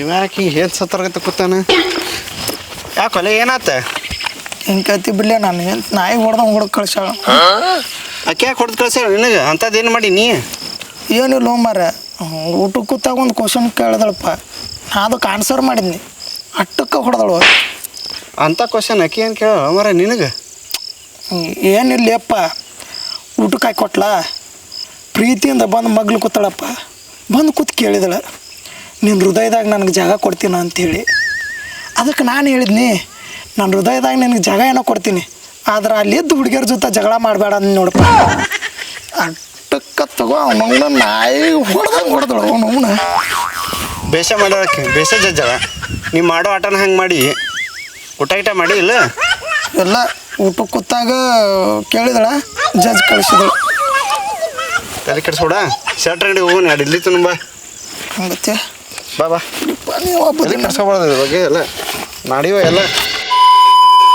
ಇವ ಯಾಕೆ ಹಿಂಗೆ ಏನು ಸತ್ತರ್ಗತ್ತ ಕೂತಾನ? ಯಾಕೊಲೆ ಏನಾತ? ಹಿಂಗೆ ಕತ್ತಿ ಬಿಡ್ಲೆ ನಾನು. ಏನು ನಾಯಿ ಹೊಡೆದ ಹೊಡೆದು ಕಳ್ಸಾಳ ಆಕೆ ಯಾಕೆ ಹೊಡೆದು ಕಳ್ಸ ನಿನಗೆ? ಅಂಥದ್ದೇನು ಮಾಡಿ ನೀ? ಏನಿಲ್ಲ ಮಾರ ಊಟಕ್ಕೆ ಕೂತಾಗ ಒಂದು ಕ್ವಶನ್ ಕೇಳಿದಳಪ್ಪ. ನಾ ಅದಕ್ಕೆ ಆನ್ಸರ್ ಮಾಡಿದ್ನಿ. ಅಟ್ಟಕ್ಕೆ ಹೊಡೆದಳು. ಅಂಥ ಕ್ವಶನ್ ಅಕ್ಕಿ ಏನು ಕೇಳ ಮರ ನಿನಗೆ? ಏನಿಲ್ಲಪ್ಪ ಊಟಕ್ಕೆ ಹಾಕಿ ಕೊಟ್ಲ? ಪ್ರೀತಿಯಿಂದ ಬಂದು ಮಗ್ಲು ಕೂತಾಳಪ್ಪ. ಬಂದು ಕೂತ್ ಕೇಳಿದಳ. ನಿನ್ನ ಹೃದಯದಾಗ ನನಗೆ ಜಾಗ ಕೊಡ್ತೀನ ಅಂಥೇಳಿ. ಅದಕ್ಕೆ ನಾನು ಹೇಳಿದ್ನಿ ನನ್ನ ಹೃದಯದಾಗ ನಿನಗೆ ಜಾಗ ಏನೋ ಕೊಡ್ತೀನಿ ಆದ್ರೆ ಅಲ್ಲಿದ್ದು ಹುಡುಗಿಯರ ಜೊತೆ ಜಗಳ ಮಾಡಬೇಡ ಅಂದ್ ನೋಡಪ್ಪ. ಅಟ್ಟಕ್ಕ ತಗೋ ಅವನ ನಾಯಿ ಹೊಡೆದಂಗೆ ಹೊಡೆದಳು ಅವನವನ ಬೇಷ ಮಾಡೋಕೆ ಬೇಷ ಜಜ್ಜಳ. ನೀ ಮಾಡೋ ಆಟನ ಹಂಗೆ ಮಾಡಿ. ಊಟ ಐಟ ಮಾಡಿ ಇಲ್ಲ? ಎಲ್ಲ ಊಟ ಕೂತಾಗ ಕೇಳಿದಳ ಜಜ್ ಕಳಿಸಿದಳು. ತಲೆ ಕೆಡಿಸೋಡ ಶರ್ಟ್ ಅಂಗಡಿ ಹೋಗೋಣ ಇಲ್ಲಿ ತುಂಬ ಹಂಗತ್ತೆ. ಬಾ ಬಾ ನೀವು ಒಬ್ಬ ತಲೆ ಕೆಡ್ಸ್ಕೊಬಾರ್ದು ಇದ್ರ ಬಗ್ಗೆ ಎಲ್ಲ ನಾಡಿವ ಎಲ್ಲ